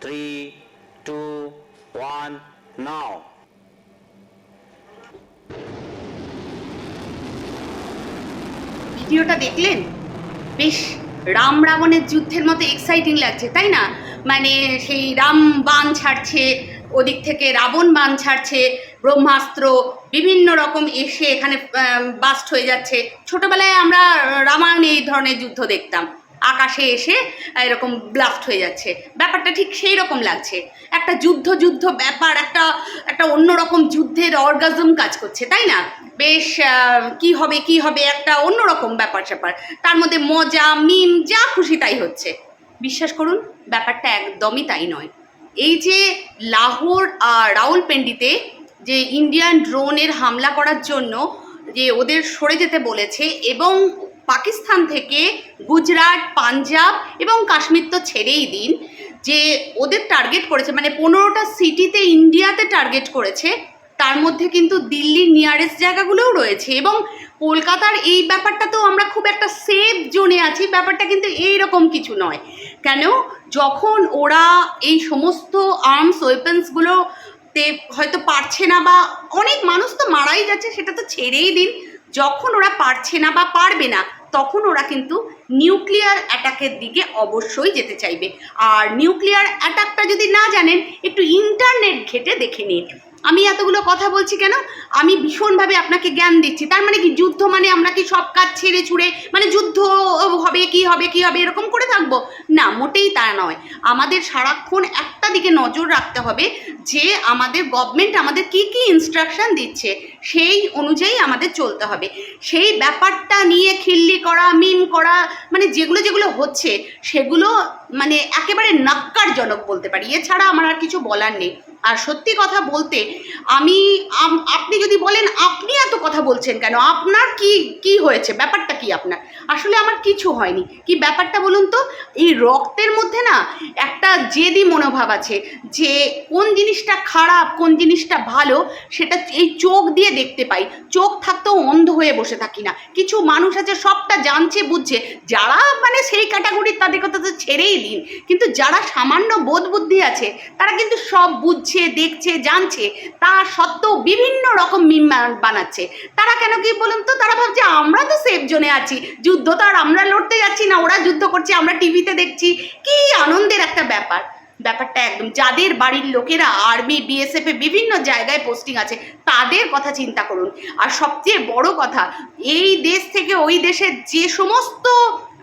three, two, one, now. ভিডিওটা দেখলেন? বেশ রাম রাবণের যুদ্ধের মতো এক্সাইটিং লাগছে তাই না? মানে সেই রাম বান ছাড়ছে ওদিক থেকে রাবণ বান ছাড়ছে ব্রহ্মাস্ত্র বিভিন্ন রকম এসে এখানে বাস্ট হয়ে যাচ্ছে। ছোটবেলায় আমরা রামায়ণে এই ধরনের যুদ্ধ দেখতাম। আকাশে এসে এরকম ব্লাস্ট হয়ে যাচ্ছে। ব্যাপারটা ঠিক সেই রকম লাগছে। একটা যুদ্ধ যুদ্ধ ব্যাপার, একটা একটা অন্যরকম যুদ্ধের অর্গাজম কাজ করছে, তাই না? বেশ কি হবে কি হবে, একটা অন্যরকম ব্যাপার স্যাপার। তার মধ্যে মজা, মিম, যা খুশি তাই হচ্ছে। বিশ্বাস করুন, ব্যাপারটা একদমই তাই নয়। এই যে লাহোর আর রাউলপিন্ডিতে যে ইন্ডিয়ান ড্রোনের হামলা করার জন্য যে ওদের সরে যেতে বলেছে এবং পাকিস্তান থেকে গুজরাট, পাঞ্জাব এবং কাশ্মীর তো ছেড়েই দিন। যে ওদের টার্গেট করেছে মানে পনেরোটা সিটিতে ইন্ডিয়াতে টার্গেট করেছে, তার মধ্যে কিন্তু দিল্লির নিয়ারেস্ট জায়গাগুলোও রয়েছে এবং কলকাতার এই ব্যাপারটা তো আমরা খুব একটা সেফ জোনে আছি, ব্যাপারটা কিন্তু এই রকম কিছু নয়। কেন? যখন ওরা এই সমস্ত আর্মস ওয়েপন্সগুলো তে হয়তো পারছে না বা অনেক মানুষ তো মারাই যাচ্ছে, সেটা তো ছেড়েই দিন। যখন ওরা পারছে না বা পারবে না তখন ওরা কিন্তু নিউক্লিয়ার অ্যাটাকের দিকে অবশ্যই যেতে চাইবে। আর নিউক্লিয়ার অ্যাটাকটা যদি না জানেন, একটু ইন্টারনেট ঘেটে দেখে নিন। আমি এতগুলো কথা বলছি কেন? আমি ভীষণভাবে আপনাকে জ্ঞান দিচ্ছি। তার মানে কি, যুদ্ধ মানে আমরা কি সব কাজ ছেড়ে ছুড়ে মানে যুদ্ধ হবে, কি হবে কি হবে, এরকম করে থাকব। না, মোটেই তা নয়। আমাদের সারাক্ষণ একটা দিকে নজর রাখতে হবে যে আমাদের গভর্নমেন্ট আমাদের কি কি ইনস্ট্রাকশন দিচ্ছে, সেই অনুযায়ী আমাদের চলতে হবে। সেই ব্যাপারটা নিয়ে খিল্লি করা, মিম করা মানে যেগুলো যেগুলো হচ্ছে, সেগুলো মানে একেবারে নাক্কারজনক বলতে পারি। এছাড়া আমার আর কিছু বলার নেই। আর সত্যি কথা বলতে আমি, আপনি যদি বলেন, আপনি এত কথা বলছেন কেন? আপনার কি কি হয়েছে? ব্যাপারটা কি আপনার? আসলে আমার কিছু হয়নি। কি ব্যাপারটা বলুন তো? এই রক্তের মধ্যে না একটা জেদি মনোভাব আছে যে কোন জিনিসটা খারাপ, কোন জিনিসটা ভালো সেটা এই চোখ দিয়ে দেখতে পাই। চোখ থাকতেও অন্ধ হয়ে বসে থাকি না। কিছু মানুষ আছে সবটা জানছে, বুঝছে। যারা মানে সেই ক্যাটাগরির তাদের কথা তো ছেড়েই দিন। কিন্তু যারা সামান্য বোধ বুদ্ধি আছে, তারা কিন্তু সব বুঝছে, দেখছে, জানছে। তা সত্ত্বেও বিভিন্ন রকম মিম বান- বানাচ্ছে। তারা কেন কি বলুন তো? তারা ভাবছে আমরা তো সেফ জোনে আছি। যুদ্ধ তো আর আমরা লড়তে যাচ্ছি না, ওরা যুদ্ধ করছে, আমরা টিভিতে দেখছি। কি আনন্দের একটা ব্যাপার। ব্যাপারটা একদম, যাদের বাড়ির লোকেরা আর্মি, বিএসএফ বিভিন্ন জায়গায় পোস্টিং আছে, তাদের কথা চিন্তা করুন। আর সবচেয়ে বড় কথা, এই দেশ থেকে ওই দেশের যে সমস্ত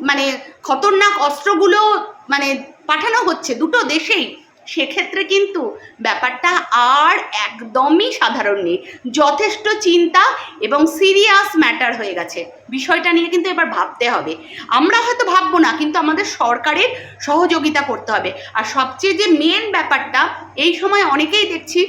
মানে খতরনাক অস্ত্রগুলো মানে পাঠানো হচ্ছে দুটো দেশেই সেক্ষেত্রে কিন্তু ব্যাপারটা আর একদমই সাধারণ নেই। যথেষ্ট চিন্তা এবং সিরিয়াস ম্যাটার হয়ে গেছে। বিষয়টা নিয়ে কিন্তু এবার ভাবতে হবে। আমরা হয়তো ভাববো না, কিন্তু আমাদের সরকারের সহযোগিতা করতে হবে। আর সবচেয়ে যে মেন ব্যাপারটা, এই সময় অনেকেই দেখছি,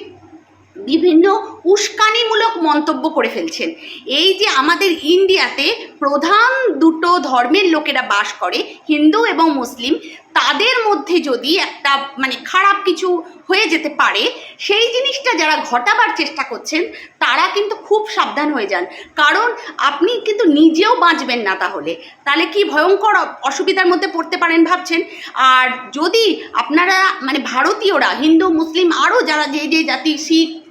বিভিন্ন উস্কানিমূলক মন্তব্য করে ফেলছেন। এই যে আমাদের ইন্ডিয়াতে প্রধান দুটো ধর্মের লোকেরা বাস করে, হিন্দু এবং মুসলিম, তাদের মধ্যে যদি একটা মানে খারাপ কিছু হয়ে যেতে পারে, সেই জিনিসটা যারা ঘটাবার চেষ্টা করছেন, তারা কিন্তু খুব সাবধান হয়ে যান। কারণ আপনি কিন্তু নিজেও বাঁচবেন না তাহলে। তাহলে কি ভয়ঙ্কর অসুবিধার মধ্যে পড়তে পারেন ভাবছেন? আর যদি আপনারা মানে ভারতীয়রা, হিন্দু, মুসলিম, আরও যারা যে যে জাতি, শিখ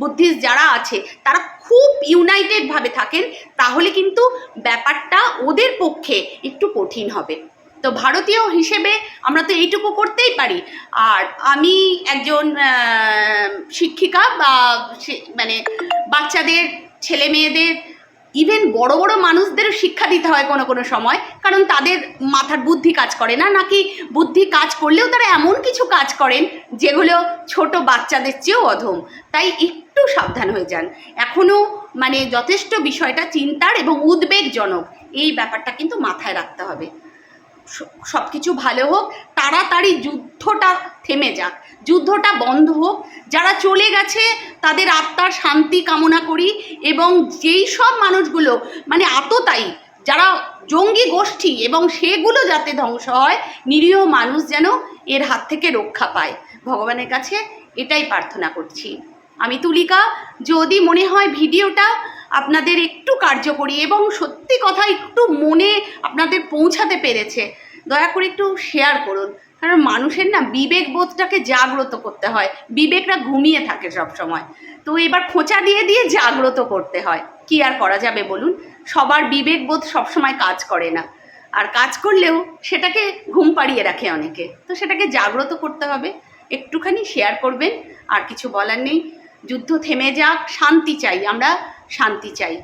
বুদ্ধিস্ট যারা আছে, তারা খুব ইউনাইটেডভাবে থাকেন, তাহলে কিন্তু ব্যাপারটা ওদের পক্ষে একটু কঠিন হবে। তো ভারতীয় হিসেবে আমরা তো এইটুকু করতেই পারি। আর আমি একজন শিক্ষিকা বা মানে বাচ্চাদের ছেলে মেয়েদের ইভেন বড় বড় মানুষদেরও শিক্ষা দিতে হয় কোনো কোনো সময়, কারণ তাদের মাথার বুদ্ধি কাজ করে না, নাকি বুদ্ধি কাজ করলেও তারা এমন কিছু কাজ করেন যেগুলো ছোট বাচ্চাদের চেয়েও অধম। তাই একটু সাবধান হয়ে যান। এখনও মানে যথেষ্ট বিষয়টা চিন্তার এবং উদ্বেগজনক। এই ব্যাপারটা কিন্তু মাথায় রাখতে হবে। সব কিছু ভালো হোক, তাড়াতাড়ি যুদ্ধটা থেমে যাক। যুদ্ধটা বন্ধ হোক, যারা চলে গেছে তাদের আত্মার শান্তি কামনা করি এবং যেই সব মানুষগুলো মানে আততায়ী, যারা জঙ্গি গোষ্ঠী এবং সেগুলো যাতে ধ্বংস হয়, নিরীহ মানুষ যেন এর হাত থেকে রক্ষা পায়। ভগবানের কাছে এটাই প্রার্থনা করছি। আমি তুলিকা, যদি মনে হয় ভিডিওটা আপনাদের একটু কার্যকরী এবং সত্যি কথা একটু মনে আপনাদের পৌঁছাতে পেরেছে। দয়া করে একটু শেয়ার করুন। কারণ মানুষের না বিবেক বোধটাকে জাগ্রত করতে হয়। বিবেকরা ঘুমিয়ে থাকে সব সময় তো এবার খোঁচা দিয়ে দিয়ে জাগ্রত করতে হয়। কি আর করা যাবে বলুন? সবার বিবেক বোধ সবসময় কাজ করে না। আর কাজ করলেও সেটাকে ঘুম পাড়িয়ে রাখে অনেকে। তো সেটাকে জাগ্রত করতে হবে। একটুখানি শেয়ার করবেন। আর কিছু বলার নেই। যুদ্ধ থেমে যাক। শান্তি চাই। আমরা শান্তি চাই।